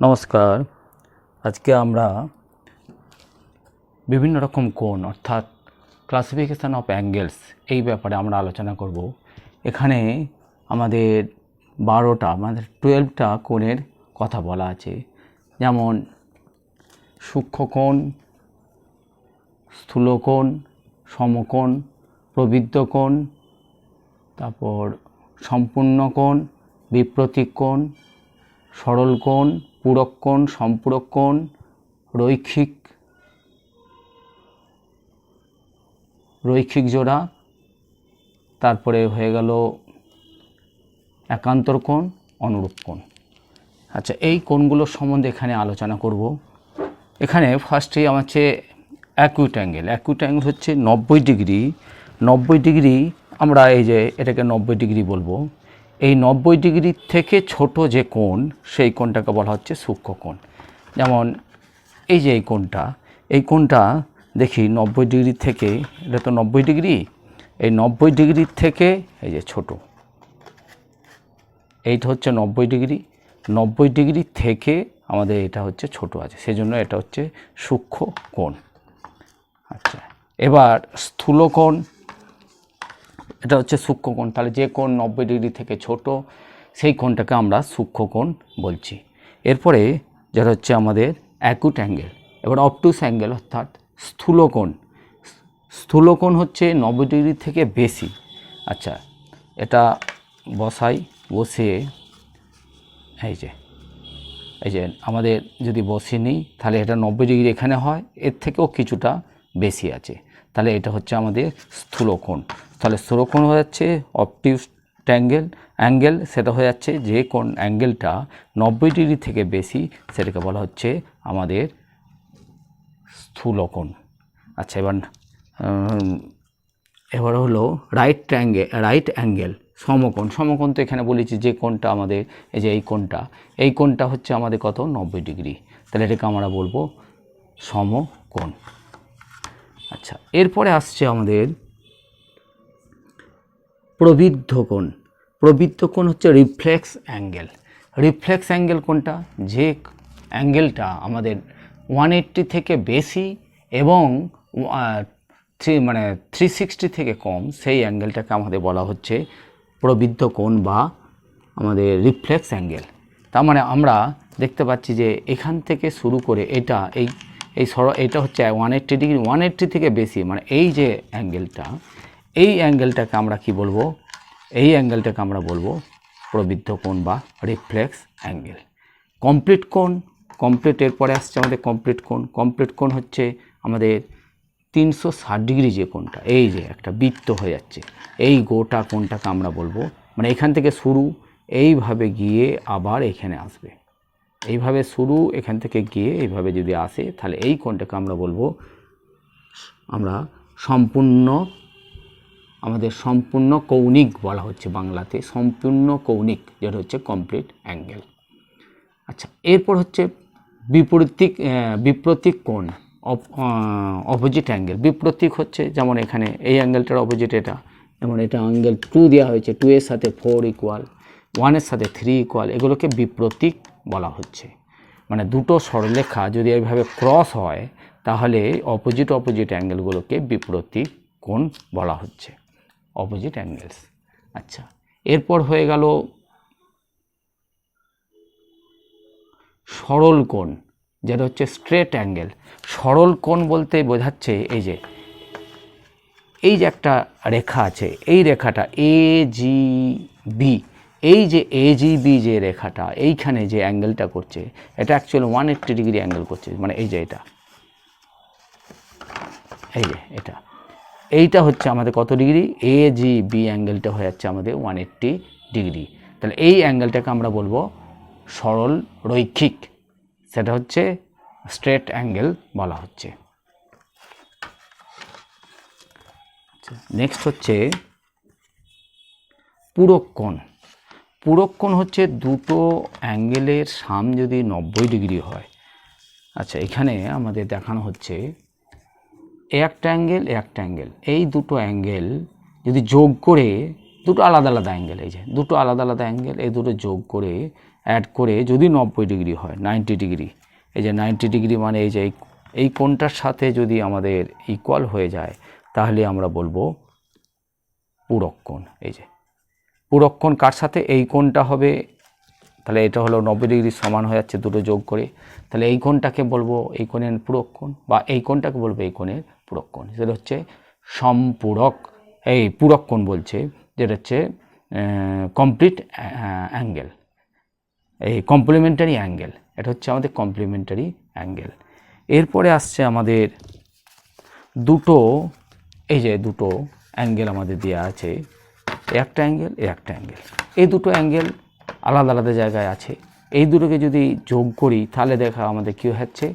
নমস্কার। আজকে আমরা বিভিন্ন রকম কোণ, অর্থাৎ ক্লাসিফিকেশান অফ অ্যাঙ্গেলস এই ব্যাপারে আমরা আলোচনা করব। এখানে আমাদের বারোটা, আমাদের টুয়েলভটা কোণের কথা বলা আছে। যেমন সূক্ষ্মকোণ স্থূলকোণ সমকোণ প্রবৃদ্ধ কোণ, তারপর সম্পূর্ণ কোণ, বিপ্রতীক কোণ, সরল কোণ পূরক কোণ সম্পূরক কোণ রৈখিক রৈখিক জোড়া, তারপরে হয়ে গেল একান্তর কোণ অনুরূপ কোণ আচ্ছা এই কোণগুলোর সম্বন্ধে এখানে আলোচনা করব। এখানে ফার্স্টেই আমার হচ্ছে অ্যাকুইট অ্যাঙ্গেল অ্যাকুইট অ্যাঙ্গেল হচ্ছে নব্বই ডিগ্রি। নব্বই ডিগ্রি আমরা এই যে এটাকে নব্বই ডিগ্রি বলব। এই নব্বই ডিগ্রি থেকে ছোট যে কোণ, সেই কোণটাকে বলা হচ্ছে সূক্ষ্ম কোণ। যেমন এই যে এই কোণটা এই কোণটা দেখি নব্বই ডিগ্রি থেকে, এটা তো নব্বই ডিগ্রি, এই নব্বই ডিগ্রি থেকে এই যে ছোট, এইটা হচ্ছে নব্বই ডিগ্রি নব্বই ডিগ্রি থেকে আমাদের এটা হচ্ছে ছোট আছে, সেজন্য এটা হচ্ছে সূক্ষ্ম কোণ। আচ্ছা এবার স্থূল কোণ এটা হচ্ছে সূক্ষ্ম কোণ। তাহলে যে কোণ নব্বই ডিগ্রি থেকে ছোট, সেই কোণটাকে আমরা সূক্ষ্ম কোণ বলছি। এরপরে যেটা হচ্ছে আমাদের অ্যাকুট অ্যাঙ্গেল এবার অপটুস অ্যাঙ্গেল অর্থাৎ স্থূল কোণ। স্থূল কোণ হচ্ছে নব্বই ডিগ্রি থেকে বেশি। আচ্ছা এটা বসাই বসে এই যে এই যে আমাদের যদি বসে নিই, তাহলে এটা নব্বই ডিগ্রি এখানে হয়, এর থেকেও কিছুটা বেশি আছে। তাহলে এটা হচ্ছে আমাদের স্থূলকোণ। তাহলে স্থূলকোণ হয়ে যাচ্ছে অপটিভ ট্যাঙ্গেল অ্যাঙ্গেল সেটা হয়ে যাচ্ছে যে কোন অ্যাঙ্গেলটা নব্বই ডিগ্রি থেকে বেশি, সেটাকে বলা হচ্ছে আমাদের স্থূলকোণ। আচ্ছা এবার এবার হলো রাইট ট্যাঙ্গেল রাইট অ্যাঙ্গেল সমকোণ। সমকোণ তো এখানে বলেছি যে কোণটা আমাদের, এই যে এই কোণটা এই কোণটা হচ্ছে আমাদের কত? নব্বই ডিগ্রি। তাহলে এটাকে আমরা বলব সমকোণ। আচ্ছা এরপরে আসছে আমাদের প্রবৃদ্ধ কোণ। প্রবৃদ্ধ কোণ হচ্ছে রিফ্লেক্স অ্যাঙ্গেল রিফ্লেক্স অ্যাঙ্গেল কোনটা যে অ্যাঙ্গেলটা আমাদের ওয়ান থেকে বেশি এবং থ্রি মানে থ্রি সিক্সটি থেকে কম, সেই অ্যাঙ্গেলটাকে আমাদের বলা হচ্ছে প্রবৃদ্ধ কোণ বা আমাদের রিফ্লেক্স অ্যাঙ্গেল তার মানে আমরা দেখতে পাচ্ছি যে এখান থেকে শুরু করে এটা, এই এই সর, এটা হচ্ছে one eighty degree one eighty থেকে বেশি মানে এই যে অ্যাঙ্গেলটা এই অ্যাঙ্গেলটাকে আমরা কি বলব? এই অ্যাঙ্গেলটাকে আমরা বলব প্রবৃদ্ধ কোণ বা রিফ্লেক্স অ্যাঙ্গেল কমপ্লিট কোণ কমপ্লিট এরপরে আসছে আমাদের কমপ্লিট কোণ। কমপ্লিট কোণ হচ্ছে আমাদের তিনশো ষাট ডিগ্রি যে কোণটা, এই যে একটা বৃত্ত হয়ে যাচ্ছে, এই গোটা কোণটাকে আমরা বলব। মানে এখান থেকে শুরু, এইভাবে গিয়ে আবার এখানে আসবে। এইভাবে শুরু, এখান থেকে গিয়ে এইভাবে যদি আসে, তাহলে এই কোণটাকে আমরা বলব, আমরা সম্পূর্ণ, আমাদের সম্পূর্ণ কৌণিক বলা হচ্ছে বাংলাতে, সম্পূর্ণ কৌণিক, যেটা হচ্ছে কমপ্লিট অ্যাঙ্গেল আচ্ছা এরপর হচ্ছে বিপরীতিক বিপ্রতীক কোণ অপোজিট অ্যাঙ্গেল বিপ্রতীক হচ্ছে, যেমন এখানে এই অ্যাঙ্গেলটার অপোজিট এটা, যেমন এটা অ্যাঙ্গেল টু দেওয়া হয়েছে টু এর সাথে ফোর ইকুয়াল ওয়ানের সাথে থ্রি ইকুয়াল এগুলোকে বিপ্রতীক বলা হচ্ছে। মানে দুটো সরলরেখা যদি এইভাবে ক্রস হয়, তাহলে অপোজিট অপোজিট অ্যাঙ্গেলগুলোকে বিপ্রতীক কোণ বলা হচ্ছে। অপোজিট অ্যাঙ্গেলস আচ্ছা এরপর হয়ে গেল সরল কোণ, যেটা হচ্ছে স্ট্রেট অ্যাঙ্গেল সরল কোণ বলতে বোঝাচ্ছে এই যে এই যে একটা রেখা আছে, এই রেখাটা এ জি বি এই যে এ জি যে রেখাটা, এইখানে যে অ্যাঙ্গেলটা করছে, এটা actually one eighty degree angle করছে মানে এই যে এটা। এই যে এটা। এইটা হচ্ছে আমাদের কত ডিগ্রি এ জি বি অ্যাঙ্গেলটা হয়ে যাচ্ছে আমাদের ওয়ান এইট্টি ডিগ্রি তাহলে এই অ্যাঙ্গেলটাকে আমরা বলব সরল রৈখিক। সেটা হচ্ছে স্ট্রেট অ্যাঙ্গেল বলা হচ্ছে। নেক্সট হচ্ছে পূরক কোণ। পূরক কোণ হচ্ছে দুটো অ্যাঙ্গেলের সাম যদি নব্বই ডিগ্রি হয়। আচ্ছা এখানে আমাদের দেখানো হচ্ছে একটা অ্যাঙ্গেল একটা অ্যাঙ্গেল। এই দুটো অ্যাঙ্গেল যদি যোগ করে, দুটো আলাদা আলাদা অ্যাঙ্গেল, এই যে দুটো আলাদা আলাদা অ্যাঙ্গেল, এই দুটো যোগ করে অ্যাড করে যদি নব্বই ডিগ্রি হয় নাইনটি ডিগ্রি, এই যে নাইনটি ডিগ্রি মানে এই যে এই- এই কোণটার সাথে যদি আমাদের ইকুয়াল হয়ে যায়, তাহলে আমরা বলব পূরক কোণ এই যে। পূরক কোণ কার সাথে? এই কোণটা হবে, তাহলে এটা হলো নব্বই ডিগ্রি সমান হয়ে যাচ্ছে দুটো যোগ করে। তাহলে এই কোণটাকে বলব এই কোণের পূরক কোণ বা এই কোণটাকে বলব এই কোণের পূরক কোণ সেটা হচ্ছে সম্পূরক, এই পূরক কোণ বলছে, যেটা হচ্ছে কমপ্লিট অ্যাঙ্গেল এই কমপ্লিমেন্টারি অ্যাঙ্গেল এটা হচ্ছে আমাদের কমপ্লিমেন্টারি অ্যাঙ্গেল এরপরে আসছে আমাদের দুটো, এই যে দুটো অ্যাঙ্গেল আমাদের দেওয়া আছে। একটা অ্যাঙ্গেল এ একটা অ্যাঙ্গেল এই দুটো অ্যাঙ্গেল আলাদা আলাদা জায়গায় আছে। এই দুটোকে যদি যোগ করি, তাহলে দেখা আমাদের কী হচ্ছে?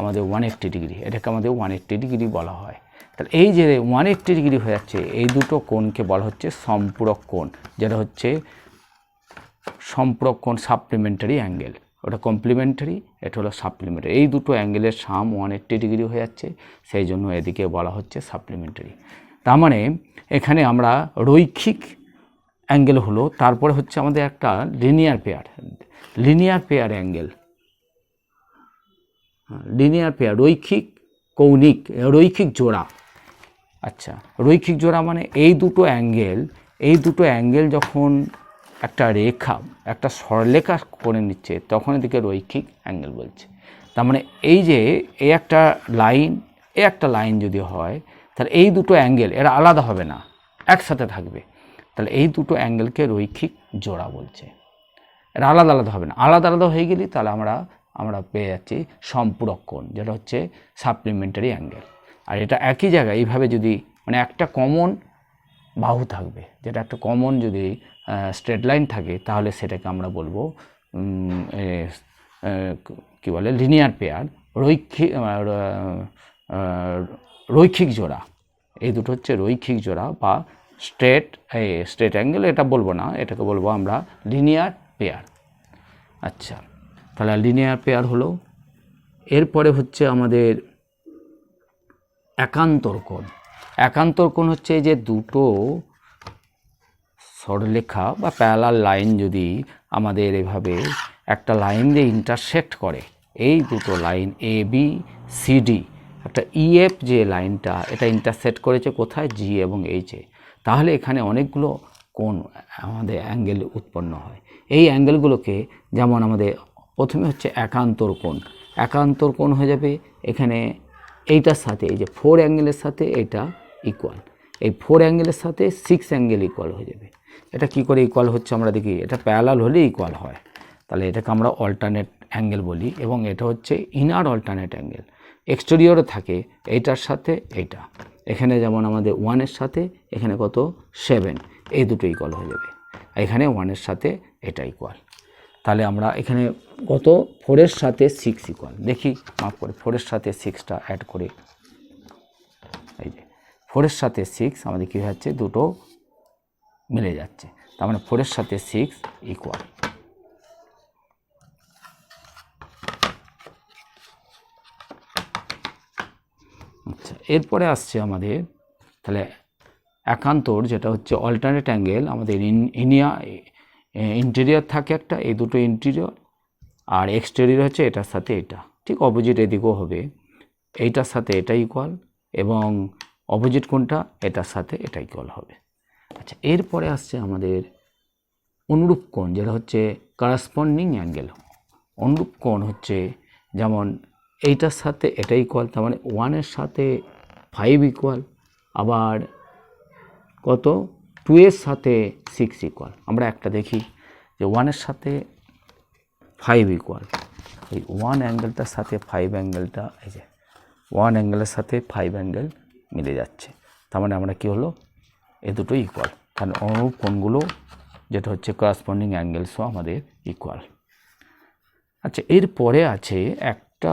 আমাদের ওয়ান এইট্টি ডিগ্রি এটাকে আমাদের ওয়ান এইট্টি ডিগ্রি বলা হয়। তাহলে এই যে ওয়ান এইট্টি ডিগ্রি হয়ে যাচ্ছে, এই দুটো কোণকে বলা হচ্ছে সম্পূরক কোণ, যেটা হচ্ছে সম্পূরক কোণ সাপ্লিমেন্টারি অ্যাঙ্গেল ওটা কমপ্লিমেন্টারি এটা হলো সাপ্লিমেন্টারি এই দুটো অ্যাঙ্গেলের সাম ওয়ান এইট্টি ডিগ্রি হয়ে যাচ্ছে, সেই জন্য এদিকে বলা হচ্ছে সাপ্লিমেন্টারি তার মানে এখানে আমরা রৈখিক অ্যাঙ্গেল হলো, তারপরে হচ্ছে আমাদের একটা linear pair linear pair angle. Linear pair রৈখিক, কৌণিক, রৈখিক জোড়া। আচ্ছা রৈখিক জোড়া মানে এই দুটো অ্যাঙ্গেল, এই দুটো অ্যাঙ্গেল যখন একটা রেখা, একটা সরলেখা করে নিচ্ছে, তখন এদিকে রৈখিক অ্যাঙ্গেল বলছে। তার মানে এই যে, এই একটা লাইন এ একটা লাইন যদি হয়, তাহলে এই দুটো অ্যাঙ্গেল এরা আলাদা হবে না, একসাথে থাকবে। তাহলে এই দুটো অ্যাঙ্গেলকে রৈখিক জোড়া বলছে। এটা আলাদা আলাদা হবে না। আলাদা আলাদা হয়ে গেলে তাহলে আমরা আমরা পেয়ে যাচ্ছি সম্পূরক কোণ, যেটা হচ্ছে সাপ্লিমেন্টারি অ্যাঙ্গেল আর এটা একই জায়গায় এইভাবে যদি মানে একটা কমন বাহু থাকবে, যেটা একটা কমন যদি স্ট্রেট লাইন থাকে, তাহলে সেটাকে আমরা বলব কি বলে লিনিয়ার পেয়ার রৈক্ষিক রৈখিক জোড়া। এই দুটো হচ্ছে রৈখিক জোড়া বা স্ট্রেট স্ট্রেট অ্যাঙ্গেল এটা বলব না, এটাকে বলব আমরা লিনিয়ার পেয়ার। আচ্ছা তাহলে লিনিয়ার পেয়ার হলো, এরপরে হচ্ছে আমাদের একান্তর কোণ। একান্তর কোণ হচ্ছে যে দুটো সরলেখা বা প্যালার লাইন যদি আমাদের এভাবে একটা লাইন দিয়ে ইন্টারসেক্ট করে, এই দুটো line A B C D একটা ইএফ যে লাইনটা এটা ইন্টারসেক্ট করেছে কোথায়? জি এবং এইচে তাহলে এখানে অনেকগুলো কোণ আমাদের অ্যাঙ্গেল উৎপন্ন হয়। এই অ্যাঙ্গেলগুলোকে যেমন আমাদের প্রথমে হচ্ছে একান্তর কোণ। একান্তর কোণ হয়ে যাবে এখানে এইটার সাথে, এই যে ফোর অ্যাঙ্গেলের সাথে এটা ইকুয়াল এই ফোর অ্যাঙ্গেলের সাথে সিক্স অ্যাঙ্গেল ইকুয়াল হয়ে যাবে। এটা কি করে ইকুয়াল হচ্ছে আমরা দেখি? এটা প্যারালাল হলে ইকুয়াল হয়। তাহলে এটাকে আমরা অল্টারনেট অ্যাঙ্গেল বলি এবং এটা হচ্ছে ইনার অল্টারনেট অ্যাঙ্গেল। এক্সটেরিয়রে থাকে, এইটার সাথে এইটা। এখানে যেমন আমাদের ওয়ানের সাথে, এখানে কত? সেভেন এই দুটো ইকুয়াল হয়ে যাবে। এখানে ওয়ানের সাথে এটা ইকুয়াল তাহলে আমরা এখানে কত? ফোরের সাথে সিক্স ইকুয়াল দেখি মাফ করে ফোরের সাথে সিক্সটা অ্যাড করে। এই যে ফোরের সাথে সিক্স আমাদের কী হচ্ছে? দুটো মিলে যাচ্ছে। তার মানে ফোরের সাথে সিক্স ইকুয়াল আচ্ছা এরপরে আসছে আমাদের, তাহলে একান্তর যেটা হচ্ছে অল্টারনেট অ্যাঙ্গেল আমাদের ইন- ইনিয়া ইন্টেরিয়র থাকে একটা, এই দুটো ইন্টেরিয়র আর এক্সটেরিয়র হচ্ছে এটার সাথে এটা, ঠিক অপোজিট এদিকেও হবে, এইটার সাথে এটা ইকুয়াল এবং অপোজিট কোনটা, এটার সাথে এটা ইকুয়াল হবে। আচ্ছা এরপরে আসছে আমাদের অনুরূপ কোণ, যেটা হচ্ছে করাসপন্ডিং অ্যাঙ্গেল অনুরূপ কোণ হচ্ছে যেমন এইটার সাথে এটা ইকুয়াল তার মানে ওয়ানের সাথে ফাইভ ইকুয়াল আবার কত? টু এর সাথে সিক্স ইকুয়াল আমরা একটা দেখি যে ওয়ানের সাথে ফাইভ ইকুয়াল এই ওয়ান অ্যাঙ্গেলটার সাথে ফাইভ অ্যাঙ্গেলটা এই যে ওয়ান অ্যাঙ্গেলের সাথে ফাইভ অ্যাঙ্গেল মিলে যাচ্ছে। তার মানে আমরা কী হলো? এ দুটো ইকুয়াল কারণ অনুরূপ কোণগুলো, যেটা হচ্ছে করাসপন্ডিং অ্যাঙ্গেলসও আমাদের ইকুয়াল আচ্ছা এরপরে আছে একটা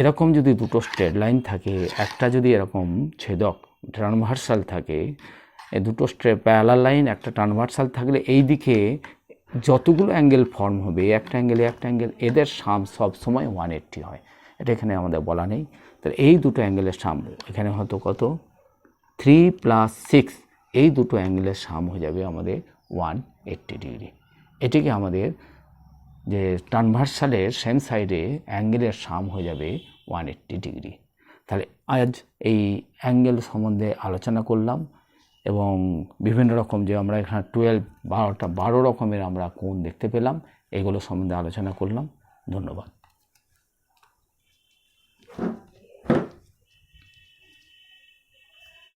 এরকম যদি দুটো স্ট্রেট লাইন থাকে, একটা যদি এরকম ছেদক ট্রানভার্সাল থাকে দুটো স্ট্রে প্যারালাল লাইন একটা ট্রানভার্সাল থাকলে এই দিকে যতগুলো অ্যাঙ্গেল ফর্ম হবে, একটা অ্যাঙ্গেলে একটা অ্যাঙ্গেল এদের সাম সব সময় ওয়ান এইট্টি হয়। এটা এখানে আমাদের বলা নেই। তাহলে এই দুটো অ্যাঙ্গেলের সাম এখানে হয়তো কত? থ্রি প্লাস সিক্স এই দুটো অ্যাঙ্গেলের সাম হয়ে যাবে আমাদের ওয়ান এইট্টি ডিগ্রি এটিকে আমাদের যে ট্রানভার্সালের সেম সাইডে অ্যাঙ্গেলের সাম হয়ে যাবে ওয়ান এইট্টি ডিগ্রি। তাহলে আজ এই অ্যাঙ্গেল সম্বন্ধে আলোচনা করলাম এবং বিভিন্ন রকম যে আমরা এখানে টুয়েলভ বারোটা বারো রকমের আমরা কোন দেখতে পেলাম এগুলো সম্বন্ধে আলোচনা করলাম। ধন্যবাদ।